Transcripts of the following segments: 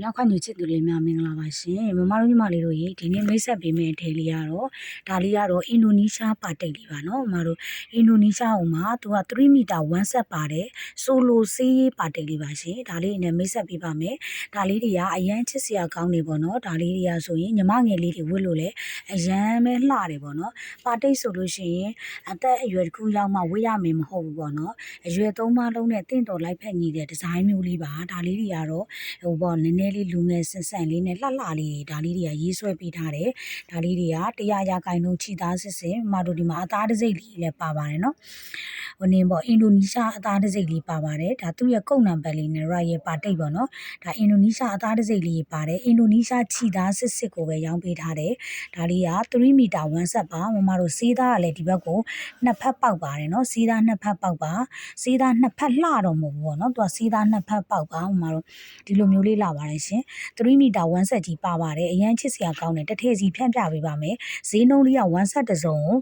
မြောက်ခွညူချစ်သူလေးများမင်္ဂလာပါရှင်မမတို့ညီမလေးတို့ရေဒီနေ့မိတ်ဆက်ပေးမယ့်အထည်လေးကတော့ဒါလေးကတော့အင်ဒိုနီးရှားပါတိတ်လေးပါနော်မမတို့အင်ဒိုနီးရှားဟိုမှာသူက3မီတာ1ဆက်ပါတယ်ဆိုလိုဆေးရေးပါတိတ်လေးပါရှင်ဒါလေးနဲ့မိတ်ဆက်ပေးပါမယ်ဒါလေးတွေကအရန်ချစ်စရာကောင်းနေပေါ့နော်ဒါလေးတွေကဆိုရင်ညီမငယ်လေးတွေဝတ်လို့လည်းအရန်ပဲလှတယ်ပေါ့နော်ပါတိတ်ဆိုလို့ရှိရင်အသက်အရွယ်တစ်ခုရောက်မှဝတ်ရမယ်မဟုတ်ဘူးပေါ့နော်အရွယ်သုံးပါလုံးနဲ့တင့်တော်လိုက်ဖက်ညီတဲ့ဒီဇိုင်းမျိုးလေးပါဒါလေးတွေကတော့ဟိုပေါ့နည်းနည်းလေးလူငယ်ဆန်ဆန်လေးနဲ့လှလှလေးတွေဒါလေးတွေကရေးဆွဲပေးထားတယ်ဒါလေးတွေကတရားရာခိုင်နှုန်းချီသားစစ်စစ်မတို့ဒီမှာအသားတစိမ့်လေးလည်းပါပါတယ်နော်ဟိုနေပေါ့အင်ဒိုနီးရှားအသားတစိမ့်လေးပါပါတယ်ဒါသူ့ရဲ့ကုတ်နံပါတ်လေးနဲ့ right ရဲ့ပါတိတ်ပေါ့နော်ဒါအင်ဒိုနီးရှားအသားတစိမ့်လေးပါတယ်အင်ဒိုနီးရှားချီသားစစ်စစ်ကိုပဲရောင်းပေးထားတယ်ဒါလေးက3မီတာ1ဆက်ပါမမတို့စေးသားကလည်းဒီဘက်ကိုနှစ်ဖက်ပေါက်ပါတယ်နော်စေးသားနှစ်ဖက်ပေါက်ပါစေးသားနှစ်ဖက်လှတော့မဟုတ်ဘူးပေါ့နော်သူကစေးသားနှစ်ဖက်ပေါက်ပါမမတို့ဒီလိုမျိုးလေးလာပါတယ်ရှင်3မီတာ1ဆက်ကြီးပါပါတယ်အရန်ချစ်စရာကောင်းတယ်တစ်ထည့်စီဖြန့်ပြပေးပါမယ်ဈေးနှုန်းလေးက1ဆက်တစ်စုံကို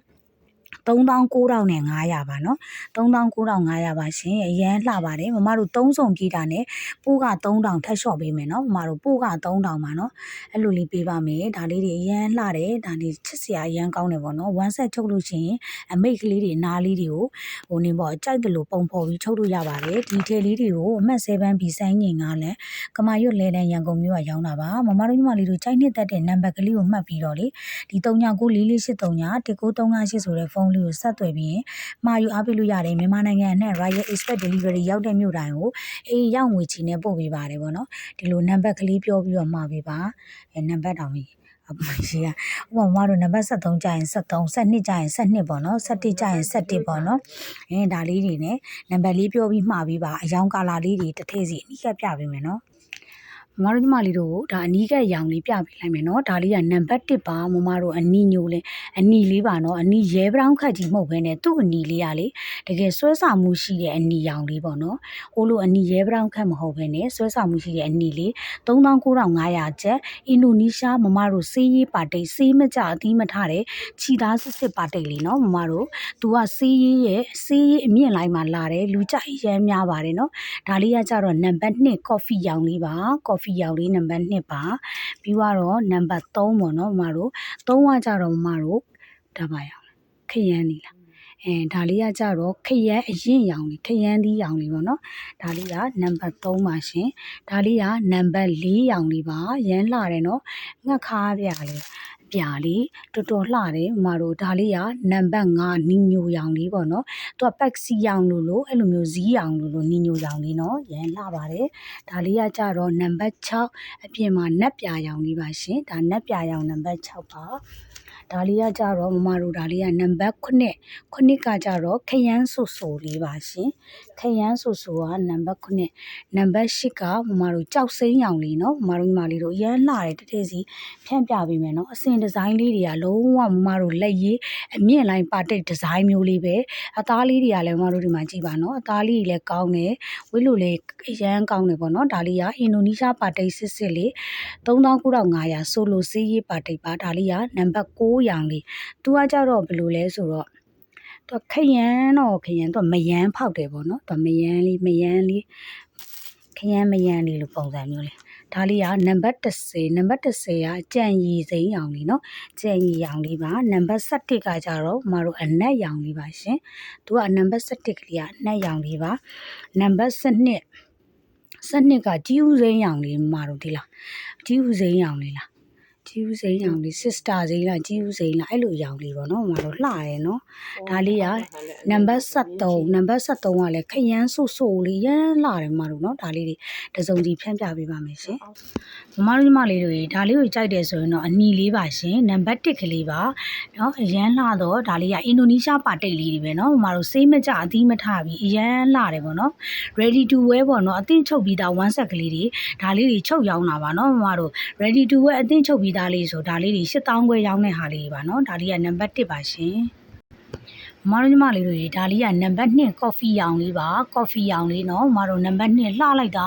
3900ပါနော်3900ပါရှင်အရန်လှပါတယ်မမတို့3စုံပြေးတာနဲ့ပိုးက3000ထပ်လျှော့ပေးမယ်နော်မမတို့ပိုးက3000ပါနော်အဲ့လိုလေးပေးပါမယ်ဒါလေးတွေအရန်လှတယ်ဒါလေးချစ်စရာအရန်ကောင်းတယ်ပေါ့နော်1ဆက်ချုပ်လို့ရှိရင်အမိတ်ကလေးတွေနားလေးတွေကိုဟိုနေပေါ့ကြိုက်တယ်လို့ပုံဖော်ပြီးချုပ်လို့ရပါတယ်ဒီထည်လေးတွေကိုအမှတ်7ပြီးဆိုင်းငင်ကလည်းကမာရွတ်လဲတဲ့ရန်ကုန်မြို့ကရောင်းတာပါမမတို့ညီမလေးတို့ကြိုက်နှစ်သက်တဲ့နံပါတ်ကလေးကိုမှတ်ပြီးတော့လေဒီ39944319 1938ဆိုတဲ့ဖုန်းလေးကိုဆက်သွယ်ပြီးရင်မှာယူအားပေးလို့ရတယ်မြန်မာနိုင်ငံနဲ့ Royal Express Delivery ရောက်တဲ့မြို့တိုင်းကိုအေးရောက်ငွေချီနဲ့ပို့ပေးပါတယ်ဗောနော်ဒီလိုနံပါတ်ကလေးပြောပြီးတော့မှာပေးပါအဲနံပါတ်တောင်ကြီးအမကြီးကဥပမာတို့နံပါတ်73ကျရင်73 72ကျရင်72ပေါ့နော်71ကျရင်71ပေါ့နော်အင်းဒါလေးတွေနဲ့နံပါတ်လေးပြောပြီးမှာပေးပါအယောင်ကာလာလေးတွေတစ်ထည့်စီအနိကပြပေးမယ်နော် မမတို့ညီမလေးတို့ဒါအနီးကရောင်လေးပြပေးလိုက်မယ်နော်ဒါလေးကနံပါတ်1ပါမမတို့အနီညိုလေးအနီလေးပါနော်အနီရဲဘရောင်းခတ်ကြီးမဟုတ်ဘဲနဲ့သူ့အနီလေးကလေတကယ်ဆွဲဆောင်မှုရှိတဲ့အနီရောင်လေးပေါ့နော်ဟိုလိုအနီရဲဘရောင်းခတ်မဟုတ်ဘဲနဲ့ဆွဲဆောင်မှုရှိတဲ့အနီလေး3900ကျပ်အင်ဒိုနီးရှားမမတို့စေးရေးပါတိတ်စေးမကြအသီးမထတဲ့ခြီသားစစ်စစ်ပါတိတ်လေးနော်မမတို့သူကစေးရေးရဲ့စေးရေးအမြင့်လိုက်မှာလာတယ်လူကြိုက်ရမ်းများပါတယ်နော်ဒါလေးကကြတော့နံပါတ်2ကော်ဖီရောင်လေးပါကော်ဖီရောင်လေးနံပါတ်2ပါပြီးတော့နံပါတ်3ပေါ့နော်မမတို့3ကကြတော့မမတို့ဒါပါရောင်ခရမ်းလေးလားအဲဒါလေးကကြတော့ခရမ်းအရင်ရောင်လေးခရမ်းသီးရောင်လေးပေါ့နော်ဒါလေးကနံပါတ်3ပါရှင်ဒါလေးကနံပါတ်4ရောင်လေးပါရမ်းလှတယ်နော်ငှက်ခါပြလေး ပြာလေးတော်တော်လှတယ်မမတို့ဒါလေးကနံပါတ်5နီညိုရောင်လေးပေါ့နော်သူကပက်စီရောင်လို့လို့အဲ့လိုမျိုးဇီးရောင်လို့လို့နီညိုရောင်လေးနော်ရမ်းလှပါတယ်ဒါလေးကကြတော့နံပါတ်6အပြင်မှာနက်ပြာရောင်လေးပါရှင်ဒါနက်ပြာရောင်နံပါတ်6ပါ ဒါလေးကကြတော့မမတို့ဒါလေးကနံပါတ်9 9ကကြတော့ခရမ်းဆူဆူလေးပါရှင်ခရမ်းဆူဆူကနံပါတ်9နံပါတ်10ကမမတို့ကြောက်စိမ်းရောင်လေးနော်မမတို့ညီမလေးတို့ရမ်းလှတယ်တထည့်စီဖြန့်ပြပေးမယ်နော်အစင်ဒီဇိုင်းလေးတွေကလုံးဝမမတို့လက်ရေးအမြင့်လိုင်းပါတိတ်ဒီဇိုင်းမျိုးလေးပဲအသားလေးတွေကလည်းမမတို့ဒီမှာကြည့်ပါနော်အသားလေးတွေလည်းကောင်းတယ်ဝိလို့လည်းအရန်ကောင်းတယ်ပေါ့နော်ဒါလေးကအင်ဒိုနီးရှားပါတိတ်စစ်စစ်လေး3900ဆိုလိုစီးရေးပါတိတ်ပါဒါလေးကနံပါတ်6ရောင်လေးသူကကြတော့ဘယ်လိုလဲဆိုတော့သူခရမ်းတော့ခရမ်းသူမယမ်းဖောက်တယ်ပေါ့နော်သူမယမ်းလေးမယမ်းလေးခရမ်းမယမ်းလေးလို့ပုံစံမျိုးလေးဒါလေးကနံပါတ်30နံပါတ်30ကကြံရည်စိမ်းရောင်လေးနော်ကြံရည်ရောင်လေးပါနံပါတ်17ကကြတော့မတို့အနက်ရောင်လေးပါရှင်သူကနံပါတ်17ကလေးကအနက်ရောင်လေးပါနံပါတ်12 12ကကြီးဦးစိမ်းရောင်လေးမတို့ဒီလားကြီးဦးစိမ်းရောင်လေးလား ကြီးဦးစိမ်းရောင်လေး sister စိမ်းလားကြီးဦးစိမ်းလားအဲ့လိုရောင်လေးပေါ့နော်မတို့လှရဲနော်ဒါလေးကနံပါတ်73နံပါတ်73ကလည်းခရမ်းဆူဆူလေးရမ်းလှတယ်မတို့နော်ဒါလေးတွေတစုံစီဖြန့်ပြပေးပါမယ်ရှင်မမတို့ညီမလေးတွေဒါလေးကိုကြိုက်တယ်ဆိုရင်တော့အနီလေးပါရှင်နံပါတ်1ကလေးပါနော်အရန်လှတော့ဒါလေးကအင်ဒိုနီးရှားပါတိတ်လေးတွေပဲနော်မတို့စေးမကြအသီးမထပြီးအရန်လှတယ်ပေါ့နော် ready to wear ပေါ့နော်အသင့်ချုပ်ပြီးသား one set ကလေးတွေဒါလေးတွေချုပ်ရောင်းတာပါနော်မမတို့ ready to wear အသင့်ချုပ်ပြီးသားလေးဆိုဒါလေးတွေ8000ခွဲရောင်းတဲ့ဟာလေးတွေပါနော်ဒါလေးကနံပါတ်1ပါရှင်မမတို့ညီမလေးတွေဒါလေးကနံပါတ်2 coffee ရောင်လေးပါ coffee ရောင်လေးနော်မမတို့နံပါတ်2လှလိုက်တာ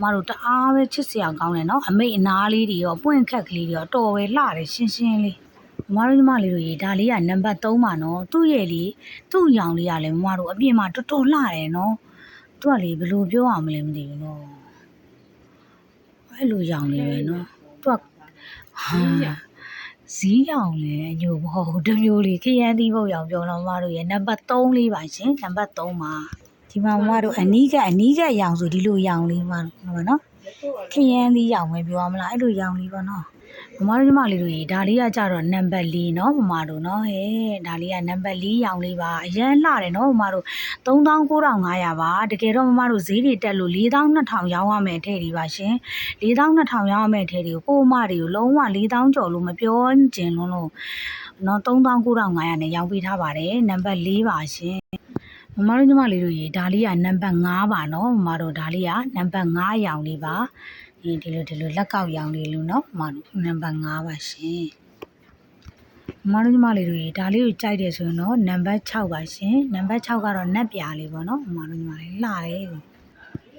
မမတို့တအားပဲချစ်စရာကောင်းတယ်နော်အမိတ်အနာလေးတွေရောပွင့်ခက်ကလေးတွေရောတော်ပဲလှတယ်ရှင်းရှင်းလေးမမတို့ညီမလေးတို့ရေဒါလေးကနံပါတ်3ပါနော်သူ့ရဲ့လေသူ့ရောင်လေးကလည်းမမတို့အပြင်မှာတော်တော်လှတယ်နော်သူကလေဘယ်လိုပြောအောင်မလဲမသိဘူးနော်အဲ့လိုရောင်နေပဲနော်သူက ဟာဇီးရောင်လေအညို့မဟုတ်ဘူးတစ်မျိုးလေးခရမ်းသီးဘုတ်ရောင်ပြောတော့မမတို့ရဲ့နံပါတ်3လေးပါရှင်နံပါတ်3ပါဒီမှာမမတို့အနီးကအနီးကရောင်ဆိုဒီလိုရောင်လေးပါဟုတ်နော်ခရမ်းသီးရောင်ပဲပြောရမလားအဲ့လိုရောင်လေးပါနော် မမတို့ညီမလေးတို့ရေဒါလေးကကြတော့နံပါတ်4เนาะမမတို့เนาะဟဲ့ဒါလေးကနံပါတ်4ရောင်လေးပါအရန်လှတယ်เนาะမမတို့ 39,500ပါတကယ်တော့မမတို့ဈေးတွေတက်လို့42,000ရောင်းရမယ်ထဲတွေပါရှင်42,000ရောင်းရမယ်ထဲတွေကိုကိုမတွေကိုလုံးဝ4,000ကျော်လို့မပြောကျင်လုံးလို့နော်39,500နဲ့ရောင်းပေးထားပါတယ်နံပါတ်4ပါရှင်မမတို့ညီမလေးတို့ရေဒါလေးကနံပါတ်5ပါနော်မမတို့ဒါလေးကနံပါတ်5ရောင်လေးပါ ဒီဒီလိုဒီလိုလက်ကောက်ရောင်လေးလို့နော်မမတို့နံပါတ်5ပါရှင်မမတို့ညီမလေးတို့ရေဒါလေးကိုကြိုက်တယ်ဆိုရင်တော့နံပါတ်6ပါရှင်နံပါတ်6ကတော့နက်ပြာလေးပေါ့နော်မမတို့ညီမလေးလှတယ်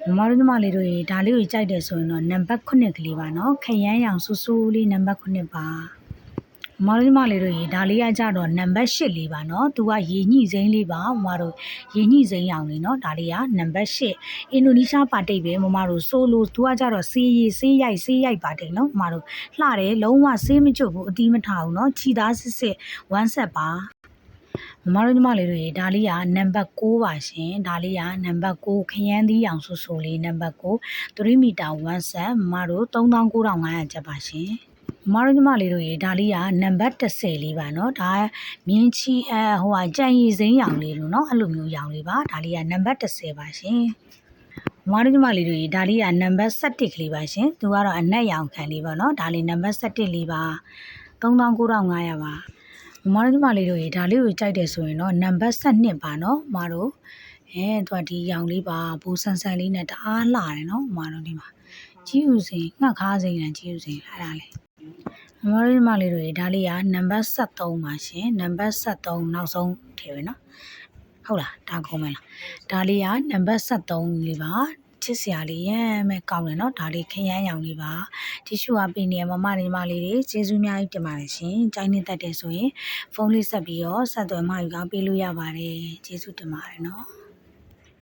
မမတို့ညီမလေးတို့ရေဒါလေးကိုကြိုက်တယ်ဆိုရင်တော့နံပါတ်9ကလေးပါနော်ခရမ်းရောင်ဆူဆူလေးနံပါတ်9ပါ မမတို့ညီမလေးတို့ရေဒါလေးကကြတော့နံပါတ်8လေးပါနော်သူကရေညှိစိမ်းလေးပါမမတို့ရေညှိစိမ်းရောင်လေးနော်ဒါလေးကနံပါတ်8အင်ဒိုနီးရှားပါတိတ်ပဲမမတို့ဆိုလိုသူကကြတော့ဆေးရည်ဆေးရိုက်ဆေးရိုက်ပါတိတ်နော်မမတို့လှတယ်လုံးဝဆေးမကျွတ်ဘူးအတီးမထဘူးနော်ခြိသားစစ်စစ်ဝမ်းဆက်ပါမမတို့ညီမလေးတို့ရေဒါလေးကနံပါတ်6ပါရှင်ဒါလေးကနံပါတ်6ခရမ်းသီးအောင်ဆူဆူလေးနံပါတ်6 3မီတာ1ဆက်မမတို့39,500ကျပ်ပါရှင် မမတို့ညီမလေးတို့ရေဒါလေးကနံပါတ်30လေးပါเนาะဒါမြင်းချီအဲဟိုဟာကြံရည်စိမ်းရောင်လေးလို့เนาะအဲ့လိုမျိုးရောင်လေးပါဒါလေးကနံပါတ်30ပါရှင်မမတို့ညီမလေးတို့ရေဒါလေးကနံပါတ်17ကလေးပါရှင်သူကတော့အနက်ရောင်ခံလေးပါเนาะဒါလေးနံပါတ်17လေးပါ39,500ပါ မမတို့ညီမလေးတို့ရေဒါလေးကိုကြိုက်တယ်ဆိုရင်တော့နံပါတ်7ပါနော်မမတို့အဲသူကဒီရောင်လေးပါဘူဆန်ဆန်လေးနဲ့တအားလှတယ်နော်မမတို့ဒီမှာကြီးဥစဉ်ငှက်ခါစိန်နဲ့ကြီးဥစဉ်အဲ့ဒါလေ မမတို့ညီမလေးတို့ရေဒါလေးကနံပါတ်73ပါရှင်နံပါတ်73နောက်ဆုံးထည့်ပဲနော်ဟုတ်လားဒါကုန်မယ်လားဒါလေးကနံပါတ်73လေးပါချစ်စရာလေးရမ်းမဲ့ကောင်းတယ်နော်ဒါလေးခရမ်းရောင်လေးပါတီရှူအပင်းနေမမညီမလေးတွေကျေးဇူးအများကြီးတင်ပါတယ်ရှင်ကြိုင်းနေတတ်တယ်ဆိုရင်ဖုန်းလေးဆက်ပြီးတော့ဆက်သွယ်မှယူကောင်းပေးလို့ရပါတယ်ကျေးဇူးတင်ပါတယ်နော်